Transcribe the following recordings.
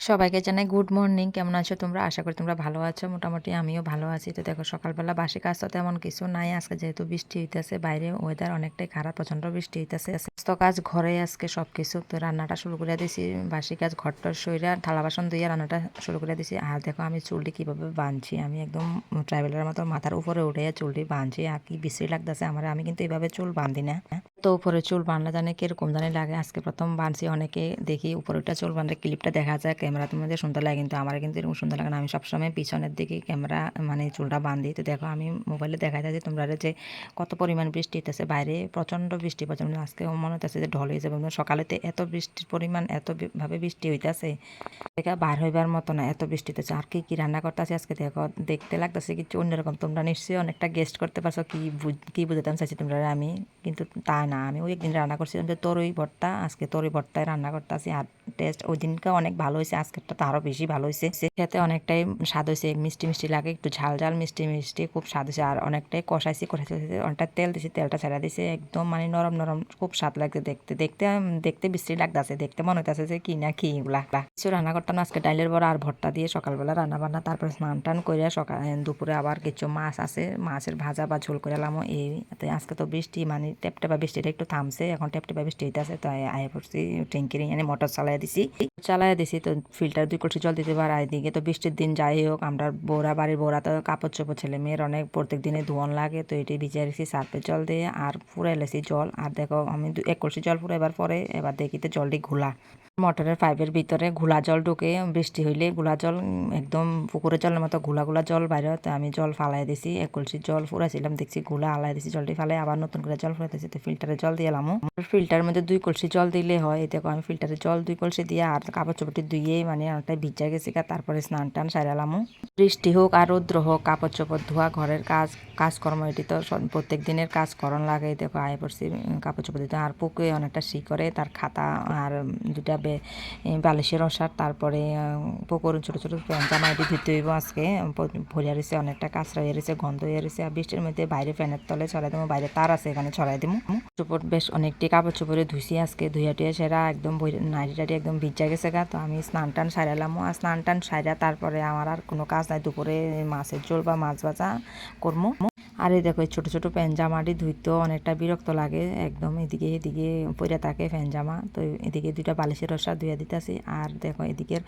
সবাইকে জানাই good morning কেমন আছো তোমরা? আশা করি তোমরা ভালো আছো। মোটামুটি আমিও ভালো আছি। তো দেখো, সকালবেলা বাসি কাজ তো তেমন কিছু নাই। আজকে যেহেতু বৃষ্টি হইতেছে, বাইরে ওয়েদার অনেকটাই খারাপ প্রচণ্ড বৃষ্টি হইতেছে। তো কাজ ঘরে আজকে সব কিছু তো রান্নাটা শুরু করে দিছি। বাসি কাজ, ঘরটার সইরা, থালা বাসন ধুইয়া রান্নাটা শুরু করে দিছি। আর দেখো, আমি চুলটি কীভাবে বাঁধছি। আমি একদম ট্রাভেলের মতো মাথার উপরে উঠে চুলটি বাঁধছি। আর কি বিশ্রী লাগতেছে আমার। আমি কিন্তু এইভাবে চুল বাঁধি না। তো উপরে চুল বাঁধলে জানে কীরকম জানি লাগে। আজকে প্রথম বাঁধছি অনেকে। দেখি উপরেটা চুল বাঁধলে ক্লিপটা দেখা যায় ক্যামেরাতে তোমাদের সুন্দর লাগে, কিন্তু আমার কিন্তু এরকম সুন্দর লাগে না। আমি সবসময় পিছনের দিকে ক্যামেরা মানে চুলটা বাঁধি তো দেখো, আমি মোবাইলে দেখা যে তোমরা যে কত পরিমাণ বৃষ্টি হইতেছে। বাইরে প্রচণ্ড বৃষ্টি, প্রচণ্ড। আজকে মনে হইতেছে যে ঢল হয়ে যাবে সকালেতে এত বৃষ্টির পরিমাণ, এত ভাবে বৃষ্টি হইতেছে। দেখা, বার হইবার মতো না, এত বৃষ্টি হইতেছে। আর কি কী রান্না করতেছি আজকে দেখো, দেখতে লাগতেছে কিছু অন্যরকম তোমরা নিশ্চয়ই অনেকটা গেস্ট করতে পারছ, কি কী বুঝাতাম চাইছি তোমরা আমি। কিন্তু তা না। আমি ওই একদিন রান্না করছিলাম যে তরই ভর্তা, আজকে তরই ভর্তায় রান্না করতেছি। আর টেস্ট ওই দিনকে অনেক ভালো হয়েছে, আজকেরটা তো আরও বেশি ভালো হয়েছে। খেতে অনেকটাই স্বাদ হয়েছে, মিষ্টি মিষ্টি লাগে, একটু ঝাল ঝাল, মিষ্টি মিষ্টি, খুব স্বাদ হয়েছে। আর অনেকটাই কষাইছি কষাইছি অনেকটা তেল দিছি, তেলটা ছাড়া দিছে, একদম মানে নরম নরম, খুব স্বাদ লাগছে দেখতে। দেখতে দেখতে বিশ্রী লাগতেছে, দেখতে মনে হইতেছে যে কি না কি এগুলা। কিছু রান্না করতাম আজকে ডাইলের বড় আর ভর্তা দিয়ে সকালবেলা রান্না বান্না তারপরে স্নান টান করে সকাল, দুপুরে আবার কিছু মাছ আছে, মাছের ভাজা বা ঝোল করে এলাম এই আজকে তো বৃষ্টি মানে টেপটেপা বৃষ্টিটা একটু থামছে। এখন টেপটেপা বৃষ্টি আছে, তো আয় পড়ছি, ট্যাঙ্কির এনে মোটর চালাই দিছি। চালাই দিছি, তো ফিল্টার দুই কলসি জল দিতে পারে এদিকে। তো বৃষ্টির দিন যাই হোক, আমরা বোরা বাড়ির বোরা তো কাপড় চোপড়, ছেলে মেয়ের অনেক প্রত্যেক দিনে ধোয়ান লাগে, তো এটি ভিজে রেখেছি সার্ফের জল দিয়ে। আর ফুরাই লেছি জল। আর দেখো, আমি এক কলসি জল ফুরাইবার পরে এবার দেখি তো জলটি ঘোলা। মোটরের পাইপের ভিতরে ঘোলা জল ঢুকে বৃষ্টি হইলে ঘোলা জল একদম পুকুরের জলের মতো ঘোলা ঘোলা জল বাইরে তো আমি জল ফালাই দিছি। এক কলসি জল ফুরাইছিলাম, দেখছি ঘোলা আলাই দিছি জলটি ফালাই, আবার নতুন করে জল ফুরাইতেছি। তো ফিল্টারে জল দিয়ে এলাম। ফিল্টারের মধ্যে দুই কলসি জল দিলে হয়। দেখো, আমি ফিল্টারে জল দুই কলসি দিয়ে আর কাপড় চোপড়টি ধুয়ে মানে অনেকটাই ভিজা গেছি তারপরে স্নান টান সারালামও বৃষ্টি হোক আর রৌদ্র হোক কাপড় চোপড় ধোয়া, ঘরের কাজ, কাজকর্ম, এটি তো প্রত্যেক দিনের কাজ করণ লাগে দেখো, আয় পড়ছি কাপড় চোপড় দিতে আর পুকুরে অনেকটা শি করে তার খাতা আর দুটা বালিশের অসার, তারপরে পুকুর ছোটো ছোটো জামা এটি ধুতে হইব আজকে। ভরিয়া রয়েছে, অনেকটা কাঁচরা হয়ে রয়েছে, গন্ধ হয়ে রয়েছে, আর বৃষ্টির মধ্যে বাইরে ফ্যানের তলে ছড়াই দেবো, বাইরে তার আছে, এখানে ছড়াই দেবো। চোপড় বেশ অনেকটি কাপড় চোপড়ে ধুইছি আজকে, ধুইয়া টুইয়া সেরা, একদম নাড়ি টাড়ি একদম ভিজা গেছে গা, তো আমি স্নান টান সারালাম। আর স্নান টান সারা তারপরে আমার আর কোনো কাজ নাই, দুপুরে মাছের ঝোল বা মাছ ভাজা করব আর এই দেখো ছোট ছোট প্যান জামাটি ধুইতেও অনেকটা বিরক্ত লাগে। একদম এদিকে এদিকে পরে থাকে ফ্যান জামা তো এদিকে দুইটা বালিশের রসা ধুয়ে দিতেছি। আর দেখো, এদিকের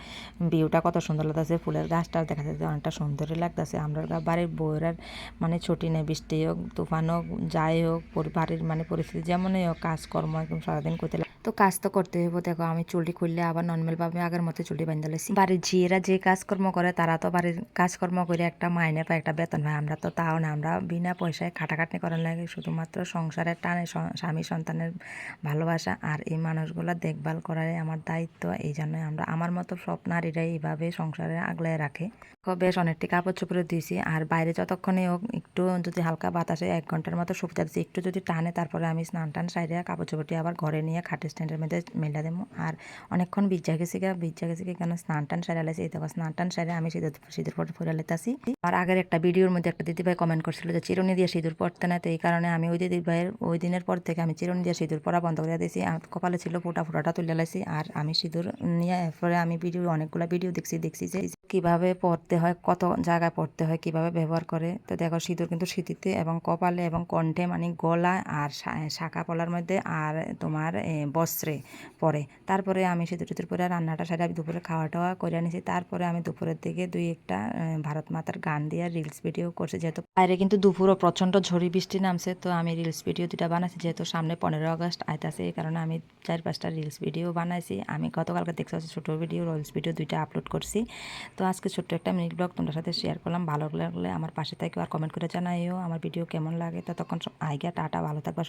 ভিউটা কত সুন্দর লাগতেছে। ফুলের গাছটা দেখা যাচ্ছে অনেকটা সুন্দরই লাগতেছে। আমরা বাড়ির বউয়ের মানে ছুটি নেই, বৃষ্টি হোক, তুফান হোক, যাই হোক বাড়ির মানে পরিস্থিতি যেমনই হোক, কাজকর্ম একদম সারাদিন করতে তো কাজ তো করতে হইব। দেখো, আমি চুলটি খুললে আবার নর্মাল ভাবে আগের মতো চুলটি বান্ধা লাইছি বাড়ির ঝিয়েরা যে কাজকর্ম করে, তারা তো বাড়ির কাজকর্ম করে একটা মাইনে পায় একটা বেতন পায়। আমরা তো তাও না, আমরা বিনা পয়সায় খাটাখাটনি করার লাগে। শুধুমাত্র সংসারের টানে স্বামী সন্তানের ভালোবাসা আর এই মানুষগুলো দেখভাল করারই আমার দায়িত্ব। এই জন্যই আমরা আমার মতো সব নারীরাই এইভাবে সংসারে আগলায় রাখে। বেশ অনেকটি কাপড় চোপড়ে দিয়েছি আর বাইরে যতক্ষণে হোক, একটু যদি হালকা বাতাসে এক ঘণ্টার মতো শুকতে দিচ্ছি একটু যদি টানে, তারপরে আমি স্নান টান সাইডে কাপড় চোপড়টি আবার ঘরে নিয়ে খাটে স্ট্যান্ডের মধ্যে মেলা দেবো আর অনেকক্ষণ বিজ্জা গেছি গা বিজ্জা গেছি কেন স্নান টান সাইডে আলাইছি দেখো স্নান টান সাইডে আমি সিঁদুর সিঁদুর পরে ফুলে লেতাছি। আর আগের একটা ভিডিওর মধ্যে একটা দিদিভাই কমেন্ট করছিল যে, চিরুনি দিয়ে সিঁদুর পড়তে না? তো এই কারণে আমি ওই দিদিভাইয়ের ওই দিনের পর থেকে আমি চিরুনি দিয়ে সিঁদুর পরা বন্ধ করে দিয়েছি। কপালে ছিল ফোটা ফোটাটা তুলে লাইছি। আর আমি সিঁদুর নিয়ে এরপরে আমি ভিডিও অনেকগুলো ভিডিও দেখছি দেখছি যে কীভাবে পড়তে হয়, কত জায়গায় পড়তে হয়, কীভাবে ব্যবহার করে। তো দেখো, সিঁদুর কিন্তু সিঁথিতে এবং কপালে এবং কণ্ঠে মানে গলা আর শাখা পলার মধ্যে আর তোমার বস্ত্রে পরে তারপরে আমি সিঁদুর টিদুর পরে রান্নাটা সারা দুপুরে খাওয়া টাওয়া করে নিয়েছি তারপরে আমি দুপুরের দিকে দুই একটা ভারত মাতার গান দিয়ে রিলস ভিডিও করছি। যেহেতু বাইরে কিন্তু দুপুরও প্রচণ্ড ঝড়ি বৃষ্টি নামছে, তো আমি রিলস ভিডিও দুটা বানাইছি। যেহেতু সামনে পনেরো আগস্ট আইতাছে, এই কারণে আমি চার পাঁচটা রিলস ভিডিও বানাইছি। আমি গতকালকে দেখছি ছোটো ভিডিও রিলস ভিডিও দুইটা আপলোড করছি। তো আজকে ছোট্ট একটা মিনি ব্লগ তোমার সাথে শেয়ার করলাম। ভালো লাগলে আমার পাশে থেকে আর কমেন্ট করে জানাইও। আমার ভিডিও কেমন লাগে? ততক্ষণ আইগা টাটা, ভালো থাকবা